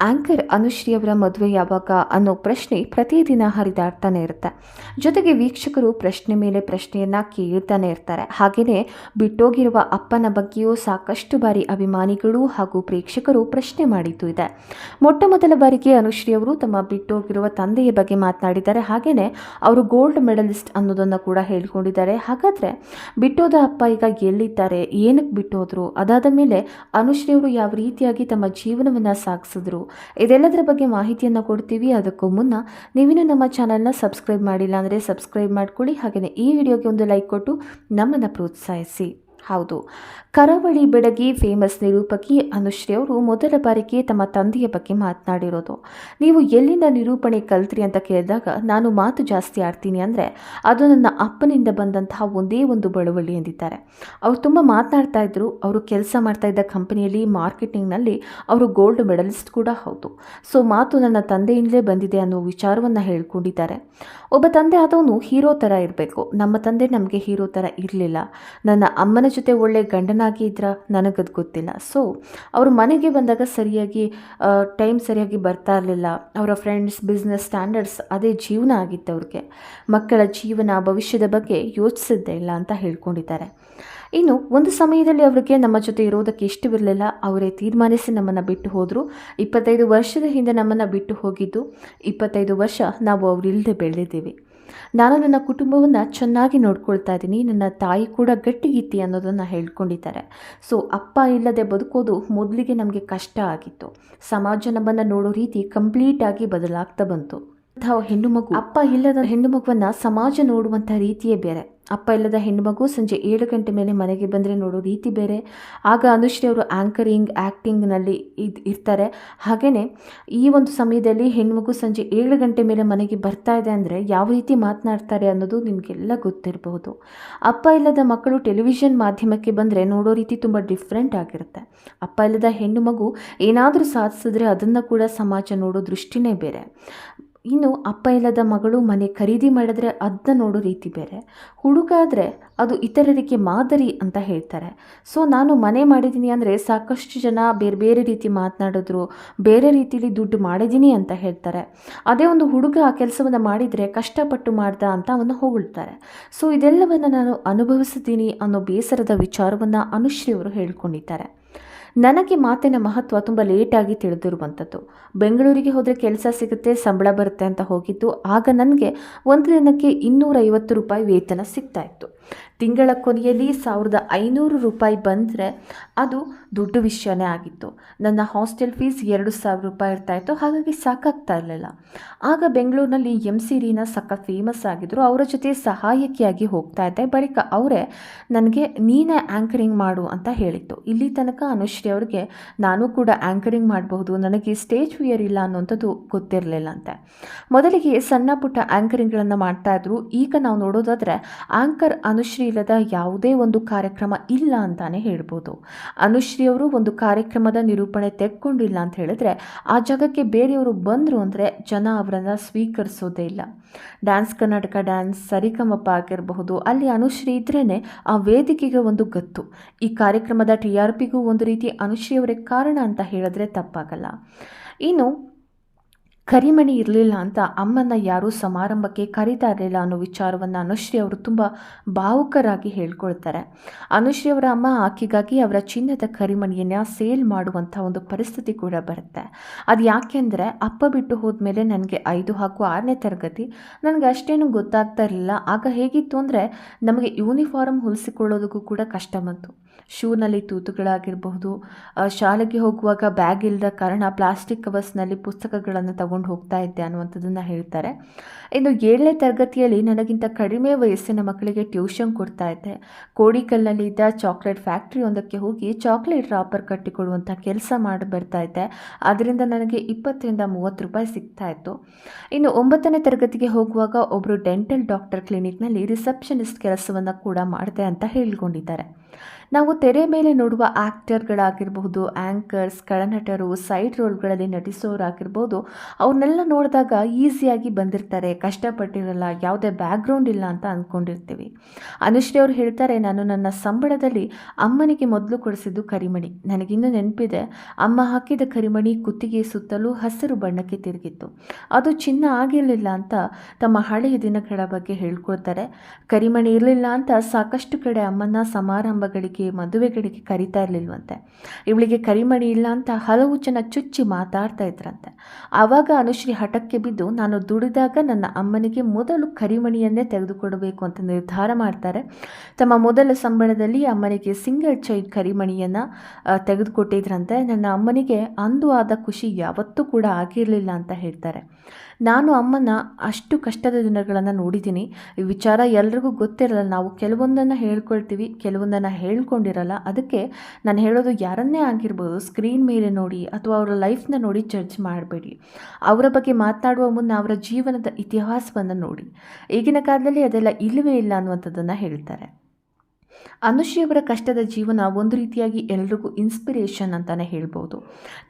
Anchor Anushree ಅವರ ಮದುವೆ ಯಾವಾಗ ಅನ್ನೋ ಪ್ರಶ್ನೆ ಪ್ರತಿದಿನ ಹರಿದಾಡ್ತಾನೆ ಇರುತ್ತೆ. ಜೊತೆಗೆ ವೀಕ್ಷಕರು ಪ್ರಶ್ನೆ ಮೇಲೆ ಪ್ರಶ್ನೆಯನ್ನ ಕೇಳ್ತಾನೆ ಇರ್ತಾರೆ. ಹಾಗೆಯೇ ಬಿಟ್ಟೋಗಿರುವ ಅಪ್ಪನ ಬಗ್ಗೆಯೂ ಸಾಕಷ್ಟು ಬಾರಿ ಅಭಿಮಾನಿಗಳು ಹಾಗೂ ಪ್ರೇಕ್ಷಕರು ಪ್ರಶ್ನೆ ಮಾಡಿದ್ದು ಇದೆ. ಮೊಟ್ಟ ಮೊದಲ ಬಾರಿಗೆ ಅನುಶ್ರೀ ಅವರು ತಮ್ಮ ಬಿಟ್ಟೋಗಿರುವ ತಂದೆಯ ಬಗ್ಗೆ ಮಾತನಾಡಿದ್ದಾರೆ. ಹಾಗೆಯೇ ಅವರು ಗೋಲ್ಡ್ ಮೆಡಲಿಸ್ಟ್ ಅನ್ನೋದನ್ನು ಕೂಡ ಹೇಳಿಕೊಂಡಿದ್ದಾರೆ. ಹಾಗಾದರೆ ಬಿಟ್ಟೋದ ಅಪ್ಪ ಈಗ ಎಲ್ಲಿದ್ದಾರೆ? ಏನಕ್ಕೆ ಬಿಟ್ಟೋದ್ರು? ಅದಾದ ಮೇಲೆ ಅನುಶ್ರೀ ಅವರು ಯಾವ ರೀತಿಯಾಗಿ ತಮ್ಮ ಜೀವನವನ್ನು ಸಾಗಿಸಿದ್ರು? ಇದೆಲ್ಲದರ ಬಗ್ಗೆ ಮಾಹಿತಿಯನ್ನು ಕೊಡ್ತೀವಿ. ಅದಕ್ಕೂ ಮುನ್ನ ನೀವಿನ್ನೂ ನಮ್ಮ ಚಾನಲ್ನ ಸಬ್ಸ್ಕ್ರೈಬ್ ಮಾಡಿಲ್ಲ ಅಂದರೆ ಸಬ್ಸ್ಕ್ರೈಬ್ ಮಾಡ್ಕೊಳ್ಳಿ. ಹಾಗೆಯೇ ಈ ವಿಡಿಯೋಗೆ ಒಂದು ಲೈಕ್ ಕೊಟ್ಟು ನಮ್ಮನ್ನು ಪ್ರೋತ್ಸಾಹಿಸಿ. ಹೌದು. ಕರಾವಳಿ ಬೆಡಗಿ ಫೇಮಸ್ ನಿರೂಪಕಿ ಅನುಶ್ರೀ ಅವರು ಮೊದಲ ಬಾರಿಗೆ ತಮ್ಮ ತಂದೆಯ ಬಗ್ಗೆ ಮಾತನಾಡಿರೋದು. ನೀವು ಎಲ್ಲಿಂದ ನಿರೂಪಣೆ ಕಲ್ತ್ರಿ ಅಂತ ಕೇಳಿದಾಗ, ನಾನು ಮಾತು ಜಾಸ್ತಿ ಆಡ್ತೀನಿ ಅಂದರೆ, ಅದು ನನ್ನ ಅಪ್ಪನಿಂದ ಬಂದಂತಹ ಒಂದೇ ಒಂದು ಬಳುವಳಿ ಎಂದಿದ್ದಾರೆ. ಅವರು ತುಂಬ ಮಾತನಾಡ್ತಾ ಇದ್ರು, ಅವರು ಕೆಲಸ ಮಾಡ್ತಾ ಇದ್ದ ಕಂಪನಿಯಲ್ಲಿ ಮಾರ್ಕೆಟಿಂಗ್ನಲ್ಲಿ ಅವರು ಗೋಲ್ಡ್ ಮೆಡಲಿಸ್ಟ್ ಕೂಡ ಹೌದು. ಸೊ ಮಾತು ನನ್ನ ತಂದೆಯಿಂದಲೇ ಬಂದಿದೆ ಅನ್ನೋ ವಿಚಾರವನ್ನು ಹೇಳ್ಕೊಂಡಿದ್ದಾರೆ. ಒಬ್ಬ ತಂದೆ ಆದವನು ಹೀರೋ ಥರ ಇರಬೇಕು. ನಮ್ಮ ತಂದೆ ನಮಗೆ ಹೀರೋ ಥರ ಇರಲಿಲ್ಲ. ನನ್ನ ಅಮ್ಮನ ಜೊತೆ ಒಳ್ಳೆ ಗಂಡನಾಗಿ ಇದ್ರ ನನಗದು ಗೊತ್ತಿಲ್ಲ. ಸೊ ಅವರು ಮನೆಗೆ ಬಂದಾಗ ಸರಿಯಾಗಿ ಟೈಮ್ ಸರಿಯಾಗಿ ಬರ್ತಾ ಇರಲಿಲ್ಲ. ಅವರ ಫ್ರೆಂಡ್ಸ್ ಬಿಸ್ನೆಸ್ ಸ್ಟ್ಯಾಂಡರ್ಡ್ಸ್ ಅದೇ ಜೀವನ ಆಗಿತ್ತು ಅವ್ರಿಗೆ. ಮಕ್ಕಳ ಜೀವನ, ಭವಿಷ್ಯದ ಬಗ್ಗೆ ಯೋಚಿಸಿದ್ದೇ ಇಲ್ಲ ಅಂತ ಹೇಳ್ಕೊಂಡಿದ್ದಾರೆ. ಇನ್ನು ಒಂದು ಸಮಯದಲ್ಲಿ ಅವರಿಗೆ ನಮ್ಮ ಜೊತೆ ಇರೋದಕ್ಕೆ ಇಷ್ಟವಿರಲಿಲ್ಲ. ಅವರೇ ತೀರ್ಮಾನಿಸಿ ನಮ್ಮನ್ನು ಬಿಟ್ಟು ಹೋದರು. ಇಪ್ಪತ್ತೈದು ವರ್ಷದ ಹಿಂದೆ ನಮ್ಮನ್ನು ಬಿಟ್ಟು ಹೋಗಿದ್ದು. ಇಪ್ಪತ್ತೈದು ವರ್ಷ ನಾವು ಅವರಿಲ್ಲದೆ ಬೆಳೆದಿದ್ದೀವಿ. ನಾನು ನನ್ನ ಕುಟುಂಬವನ್ನು ಚೆನ್ನಾಗಿ ನೋಡ್ಕೊಳ್ತಾ ಇದ್ದೀನಿ, ನನ್ನ ತಾಯಿ ಕೂಡ ಗಟ್ಟಿಗಿತ್ತಿ ಅನ್ನೋದನ್ನು ಹೇಳ್ಕೊಂಡಿದ್ದಾರೆ. ಸೊ, ಅಪ್ಪ ಇಲ್ಲದೆ ಬದುಕೋದು ಮೊದಲಿಗೆ ನಮಗೆ ಕಷ್ಟ ಆಗಿತ್ತು. ಸಮಾಜ ನಮ್ಮನ್ನು ನೋಡೋ ರೀತಿ ಕಂಪ್ಲೀಟಾಗಿ ಬದಲಾಗ್ತಾ ಬಂತು. ಹೆಣ್ಣು ಮಗು. ಅಪ್ಪ ಇಲ್ಲದ ಹೆಣ್ಣು ಮಗುವನ್ನ ಸಮಾಜ ನೋಡುವಂಥ ರೀತಿಯೇ ಬೇರೆ. ಅಪ್ಪ ಇಲ್ಲದ ಹೆಣ್ಣುಮಗು ಸಂಜೆ ಏಳು ಗಂಟೆ ಮೇಲೆ ಮನೆಗೆ ಬಂದರೆ ನೋಡೋ ರೀತಿ ಬೇರೆ. ಆಗ ಅನುಶ್ರೀ ಅವರು ಆ್ಯಂಕರಿಂಗ್ ಆ್ಯಕ್ಟಿಂಗ್ನಲ್ಲಿ ಇದು ಇರ್ತಾರೆ. ಹಾಗೆಯೇ ಈ ಒಂದು ಸಮಯದಲ್ಲಿ ಹೆಣ್ಮಗು ಸಂಜೆ ಏಳು ಗಂಟೆ ಮೇಲೆ ಮನೆಗೆ ಬರ್ತಾ ಇದೆ ಅಂದರೆ ಯಾವ ರೀತಿ ಮಾತನಾಡ್ತಾರೆ ಅನ್ನೋದು ನಿಮಗೆಲ್ಲ ಗೊತ್ತಿರಬಹುದು. ಅಪ್ಪ ಇಲ್ಲದ ಮಕ್ಕಳು ಟೆಲಿವಿಷನ್ ಮಾಧ್ಯಮಕ್ಕೆ ಬಂದರೆ ನೋಡೋ ರೀತಿ ತುಂಬ ಡಿಫ್ರೆಂಟ್ ಆಗಿರುತ್ತೆ. ಅಪ್ಪ ಇಲ್ಲದ ಹೆಣ್ಣು ಮಗು ಏನಾದರೂ ಸಾಧಿಸಿದ್ರೆ ಅದನ್ನು ಕೂಡ ಸಮಾಜ ನೋಡೋ ದೃಷ್ಟಿನೇ ಬೇರೆ. ಇನ್ನು ಅಪ್ಪ ಇಲ್ಲದ ಮಗಳು ಮನೆ ಖರೀದಿ ಮಾಡಿದ್ರೆ ಅದನ್ನ ನೋಡೋ ರೀತಿ ಬೇರೆ. ಹುಡುಗ ಆದರೆ ಅದು ಇತರರಿಗೆ ಮಾದರಿ ಅಂತ ಹೇಳ್ತಾರೆ. ಸೊ ನಾನು ಮನೆ ಮಾಡಿದ್ದೀನಿ ಅಂದರೆ ಸಾಕಷ್ಟು ಜನ ಬೇರೆ ಬೇರೆ ರೀತಿ ಮಾತನಾಡಿದ್ರು, ಬೇರೆ ರೀತಿಲಿ ದುಡ್ಡು ಮಾಡಿದ್ದೀನಿ ಅಂತ ಹೇಳ್ತಾರೆ. ಅದೇ ಒಂದು ಹುಡುಗ ಆ ಕೆಲಸವನ್ನು ಮಾಡಿದರೆ ಕಷ್ಟಪಟ್ಟು ಮಾಡ್ದ ಅಂತ ಅವನ್ನ ಹೊಗಳ್ತಾರೆ. ಸೊ ಇದೆಲ್ಲವನ್ನು ನಾನು ಅನುಭವಿಸಿದ್ದೀನಿ ಅನ್ನೋ ಬೇಸರದ ವಿಚಾರವನ್ನು ಅನುಶ್ರೀ ಅವರು ಹೇಳ್ಕೊಂಡಿದ್ದಾರೆ. ನನಗೆ ಮಾತಿನ ಮಹತ್ವ ತುಂಬ ಲೇಟಾಗಿ ತಿಳಿದಿರುವಂಥದ್ದು ಬೆಂಗಳೂರಿಗೆ ಹೋದರೆ ಕೆಲಸ ಸಿಗುತ್ತೆ, ಸಂಬಳ ಬರುತ್ತೆ ಅಂತ ಹೋಗಿದ್ದು, ಆಗ ನನಗೆ ಒಂದು ದಿನಕ್ಕೆ ಇನ್ನೂರೈವತ್ತು ರೂಪಾಯಿ ವೇತನ ಸಿಗ್ತಾ ಇತ್ತು. ತಿಂಗಳ ಕೊನೆಯಲ್ಲಿ ಸಾವಿರದ ಐನೂರು ರೂಪಾಯಿ ಬಂದರೆ ಅದು ದೊಡ್ಡ ವಿಷಯನೇ ಆಗಿತ್ತು. ನನ್ನ ಹಾಸ್ಟೆಲ್ ಫೀಸ್ ಎರಡು ಸಾವಿರ ರೂಪಾಯಿ ಇರ್ತಾಯಿತ್ತು ಹಾಗಾಗಿ ಸಾಕಾಗ್ತಾ ಇರಲಿಲ್ಲ. ಆಗ ಬೆಂಗಳೂರಿನಲ್ಲಿ ಎಂ ಸಿ ರೀನಾ ಸಖತ್ ಫೇಮಸ್ ಆಗಿದ್ದರು ಅವರ ಜೊತೆ ಸಹಾಯಕಿಯಾಗಿ ಹೋಗ್ತಾ ಇದ್ದೆ. ಬಳಿಕ ಅವರೇ ನನಗೆ, ನೀನೇ ಆ್ಯಂಕರಿಂಗ್ ಮಾಡು ಅಂತ ಹೇಳಿತ್ತು. ಇಲ್ಲಿ ತನಕ ಅನುಶ್ರೀ ಅವ್ರಿಗೆ, ನಾನು ಕೂಡ ಆ್ಯಂಕರಿಂಗ್ ಮಾಡಬಹುದು. ನನಗೆ ಸ್ಟೇಜ್ ಫಿಯರ್ ಇಲ್ಲ ಅನ್ನೋಂಥದ್ದು ಗೊತ್ತಿರಲಿಲ್ಲ ಅಂತೆ ಮೊದಲಿಗೆ ಸಣ್ಣ ಪುಟ್ಟ ಆ್ಯಂಕರಿಂಗ್ಗಳನ್ನು ಮಾಡ್ತಾಯಿದ್ರು ಈಗ ನಾವು ನೋಡೋದಾದರೆ ಆ್ಯಂಕರ್ ಅನುಶ್ರೀ ಇಲ್ಲದ ಯಾವುದೇ ಒಂದು ಕಾರ್ಯಕ್ರಮ ಇಲ್ಲ ಅಂತಾನೆ ಹೇಳ್ಬೋದು. ಅನುಶ್ರೀ ಅವರು ಒಂದು ಕಾರ್ಯಕ್ರಮದ ನಿರೂಪಣೆ ತೆಕ್ಕೊಂಡಿಲ್ಲ ಅಂತ ಹೇಳಿದ್ರೆ ಆ ಜಾಗಕ್ಕೆ ಬೇರೆಯವರು ಬಂದರು ಅಂದರೆ ಜನ ಅವರನ್ನು ಸ್ವೀಕರಿಸೋದೇ ಇಲ್ಲ. ಡ್ಯಾನ್ಸ್ ಕರ್ನಾಟಕ ಡ್ಯಾನ್ಸ್ ಸರಿಗಮಪ ಆಗಿರಬಹುದು, ಅಲ್ಲಿ ಅನುಶ್ರೀ ಇದ್ರೇ ಆ ವೇದಿಕೆಗೆ ಒಂದು ಗತ್ತು. ಈ ಕಾರ್ಯಕ್ರಮದ ಟಿ ಆರ್ ಪಿಗೂ ಒಂದು ರೀತಿ ಅನುಶ್ರೀ ಅವರೇ ಕಾರಣ ಅಂತ ಹೇಳಿದ್ರೆ ತಪ್ಪಾಗಲ್ಲ. ಇನ್ನು ಕರಿಮಣಿ ಇರಲಿಲ್ಲ ಅಂತ ಅಮ್ಮನ ಯಾರೂ ಸಮಾರಂಭಕ್ಕೆ ಕರೀತಾ ಇರಲಿಲ್ಲ ಅನ್ನೋ ವಿಚಾರವನ್ನು ಅನುಶ್ರೀ ಅವರು ತುಂಬ ಭಾವುಕರಾಗಿ ಹೇಳ್ಕೊಳ್ತಾರೆ. ಅನುಶ್ರೀ ಅವರ ಅಮ್ಮ ಆಕೆಗಾಗಿ ಅವರ ಚಿನ್ನದ ಕರಿಮಣಿಯನ್ನು ಸೇಲ್ ಮಾಡುವಂಥ ಒಂದು ಪರಿಸ್ಥಿತಿ ಕೂಡ ಬರುತ್ತೆ. ಅದು ಯಾಕೆಂದರೆ ಅಪ್ಪ ಬಿಟ್ಟು ಹೋದ್ಮೇಲೆ ನನಗೆ ಐದು ಹಾಗೂ ಆರನೇ ತರಗತಿ, ನನಗೆ ಅಷ್ಟೇನು ಗೊತ್ತಾಗ್ತಾ ಇರಲಿಲ್ಲ. ಆಗ ಹೇಗಿತ್ತು ಅಂದರೆ ನಮಗೆ ಯೂನಿಫಾರ್ಮ್ ಹೊಲಿಸಿಕೊಳ್ಳೋದಕ್ಕೂ ಕೂಡ ಕಷ್ಟ ಬಂತು. ಶೂನಲ್ಲಿ ತೂತುಗಳಾಗಿರಬಹುದು. ಶಾಲೆಗೆ ಹೋಗುವಾಗ ಬ್ಯಾಗ್ ಇಲ್ಲದ ಕಾರಣ ಪ್ಲಾಸ್ಟಿಕ್ ಕವರ್ಸ್ನಲ್ಲಿ ಪುಸ್ತಕಗಳನ್ನು ತಗೊಂಡು ಹೋಗ್ತಾ ಇದ್ದೆ ಅನ್ನುವಂಥದ್ದನ್ನು ಹೇಳ್ತಾರೆ. ಇನ್ನು ಏಳನೇ ತರಗತಿಯಲ್ಲಿ ನನಗಿಂತ ಕಡಿಮೆ ವಯಸ್ಸಿನ ಮಕ್ಕಳಿಗೆ ಟ್ಯೂಷನ್ ಕೊಡ್ತಾ ಇದ್ದೆ. ಕೋಡಿಕಲ್ನಲ್ಲಿ ಇದ್ದ ಚಾಕ್ಲೇಟ್ ಫ್ಯಾಕ್ಟ್ರಿ ಒಂದಕ್ಕೆ ಹೋಗಿ ಚಾಕ್ಲೇಟ್ ರಾಪರ್ ಕಟ್ಟಿಕೊಡುವಂಥ ಕೆಲಸ ಮಾಡಿ ಬರ್ತಾ ಇದ್ದೆ. ಅದರಿಂದ ನನಗೆ ಇಪ್ಪತ್ತರಿಂದ ಮೂವತ್ತು ರೂಪಾಯಿ ಸಿಗ್ತಾ ಇತ್ತು. ಇನ್ನು ಒಂಬತ್ತನೇ ತರಗತಿಗೆ ಹೋಗುವಾಗ ಒಬ್ಬರು ಡೆಂಟಲ್ ಡಾಕ್ಟರ್ ಕ್ಲಿನಿಕ್ನಲ್ಲಿ ರಿಸೆಪ್ಷನಿಸ್ಟ್ ಕೆಲಸವನ್ನು ಕೂಡ ಮಾಡಿದೆ ಅಂತ ಹೇಳ್ಕೊಂಡಿದ್ದಾರೆ. ನಾವು ತೆರೆ ಮೇಲೆ ನೋಡುವ ಆ್ಯಕ್ಟರ್ಗಳಾಗಿರಬಹುದು ಆ್ಯಂಕರ್ಸ್ ಕಳನಟರು ಸೈಡ್ ರೋಲ್ಗಳಲ್ಲಿ ನಟಿಸೋರಾಗಿರ್ಬೋದು, ಅವ್ರನ್ನೆಲ್ಲ ನೋಡಿದಾಗ ಈಸಿಯಾಗಿ ಬಂದಿರ್ತಾರೆ, ಕಷ್ಟಪಟ್ಟಿರಲ್ಲ, ಯಾವುದೇ ಬ್ಯಾಕ್ಗ್ರೌಂಡ್ ಇಲ್ಲ ಅಂತ ಅಂದ್ಕೊಂಡಿರ್ತೀವಿ. ಅನುಶ್ರೀ ಅವರು ಹೇಳ್ತಾರೆ, ನಾನು ನನ್ನ ಸಂಬಳದಲ್ಲಿ ಅಮ್ಮನಿಗೆ ಮೊದಲು ಕೊಡಿಸಿದ್ದು ಕರಿಮಣಿ. ನನಗಿನ್ನೂ ನೆನಪಿದೆ, ಅಮ್ಮ ಹಾಕಿದ ಕರಿಮಣಿ ಕುತ್ತಿಗೆ ಸುತ್ತಲೂ ಹಸಿರು ಬಣ್ಣಕ್ಕೆ ತಿರುಗಿತ್ತು. ಅದು ಚಿನ್ನ ಆಗಿರಲಿಲ್ಲ ಅಂತ ತಮ್ಮ ಹಳೆಯ ದಿನಗಳ ಬಗ್ಗೆ ಹೇಳ್ಕೊಳ್ತಾರೆ ಕರಿಮಣಿ ಇರಲಿಲ್ಲ ಅಂತ ಸಾಕಷ್ಟು ಕಡೆ ಅಮ್ಮನ ಸಮಾರಂಭಗಳಿಗೆ ಮದುವೆಗಳಿಗೆ ಕರಿತಾ ಇರಲಿಲ್ವಂತೆ. ಇವಳಿಗೆ ಕರಿಮಣಿ ಇಲ್ಲ ಅಂತ ಹಲವು ಜನ ಚುಚ್ಚಿ ಮಾತಾಡ್ತಾ ಇದ್ರಂತೆ. ಆವಾಗ ಅನುಶ್ರೀ ಹಠಕ್ಕೆ ಬಿದ್ದು, ನಾನು ದುಡಿದಾಗ ನನ್ನ ಅಮ್ಮನಿಗೆ ಮೊದಲು ಕರಿಮಣಿಯನ್ನೇ ತೆಗೆದುಕೊಡಬೇಕು ಅಂತ ನಿರ್ಧಾರ ಮಾಡ್ತಾರೆ. ತಮ್ಮ ಮೊದಲ ಸಂಬಳದಲ್ಲಿ ಅಮ್ಮನಿಗೆ ಸಿಂಗಲ್ ಚೈಲ್ಡ್ ಕರಿಮಣಿಯನ್ನು ತೆಗೆದುಕೊಟ್ಟಿದ್ರಂತೆ. ನನ್ನ ಅಮ್ಮನಿಗೆ ಅಂದು ಆದ ಖುಷಿ ಯಾವತ್ತೂ ಕೂಡ ಆಗಿರಲಿಲ್ಲ ಅಂತ ಹೇಳ್ತಾರೆ. ನಾನು ಅಮ್ಮನ ಅಷ್ಟು ಕಷ್ಟದ ದಿನಗಳನ್ನು ನೋಡಿದ್ದೀನಿ. ಈ ವಿಚಾರ ಎಲ್ರಿಗೂ ಗೊತ್ತಿರಲ್ಲ. ನಾವು ಕೆಲವೊಂದನ್ನು ಹೇಳ್ಕೊಳ್ತೀವಿ, ಕೆಲವೊಂದನ್ನು ಹೇಳ್ಕೊಂಡಿರಲ್ಲ. ಅದಕ್ಕೆ ನಾನು ಹೇಳೋದು ಯಾರನ್ನೇ ಆಗಿರ್ಬೋದು ಸ್ಕ್ರೀನ್ ಮೇಲೆ ನೋಡಿ ಅಥವಾ ಅವರ ಲೈಫ್ನ ನೋಡಿ ಜಡ್ಜ್ ಮಾಡಬೇಡಿ. ಅವರ ಬಗ್ಗೆ ಮಾತನಾಡುವ ಮುನ್ನ ಅವರ ಜೀವನದ ಇತಿಹಾಸವನ್ನು ನೋಡಿ. ಈಗಿನ ಕಾಲದಲ್ಲಿ ಅದೆಲ್ಲ ಇಲ್ಲವೇ ಇಲ್ಲ ಅನ್ನುವಂಥದ್ದನ್ನು ಹೇಳ್ತಾರೆ. ಅನುಶ್ರೀಯವರ ಕಷ್ಟದ ಜೀವನ ಒಂದು ರೀತಿಯಾಗಿ ಎಲ್ರಿಗೂ ಇನ್ಸ್ಪಿರೇಷನ್ ಅಂತಲೇ ಹೇಳ್ಬೋದು.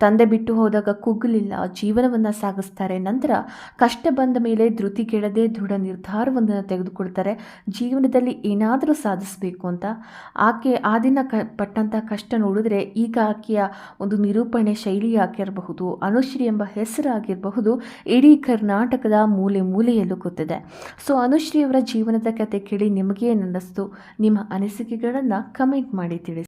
ತಂದೆ ಬಿಟ್ಟು ಹೋದಾಗ ಕುಗ್ಗಲಿಲ್ಲ ಜೀವನವನ್ನು ಸಾಗಿಸ್ತಾರೆ, ನಂತರ ಕಷ್ಟ ಬಂದ ಮೇಲೆ ಧೃತಿ ಕೇಳದೆ ದೃಢ ನಿರ್ಧಾರವನ್ನು ತೆಗೆದುಕೊಳ್ತಾರೆ, ಜೀವನದಲ್ಲಿ ಏನಾದರೂ ಸಾಧಿಸಬೇಕು ಅಂತ. ಆಕೆ ಆ ದಿನ ಕ ಪಟ್ಟಂಥ ಕಷ್ಟ ನೋಡಿದ್ರೆ ಈಗ ಆಕೆಯ ಒಂದು ನಿರೂಪಣೆ ಶೈಲಿ ಆಗಿರಬಹುದು, ಅನುಶ್ರೀ ಎಂಬ ಹೆಸರಾಗಿರಬಹುದು ಇಡೀ ಕರ್ನಾಟಕದ ಮೂಲೆ ಮೂಲೆಯಲ್ಲೂ ಗೊತ್ತಿದೆ. ಸೊ ಅನುಶ್ರೀಯವರ ಜೀವನದ ಕತೆ ಕೇಳಿ ನಿಮಗೇ ನನ್ನಸ್ತು ನಿಮ್ಮ ಅನಿಸಿಕೆಗಳನ್ನು ಕಮೆಂಟ್ ಮಾಡಿ ತಿಳಿಸಿ.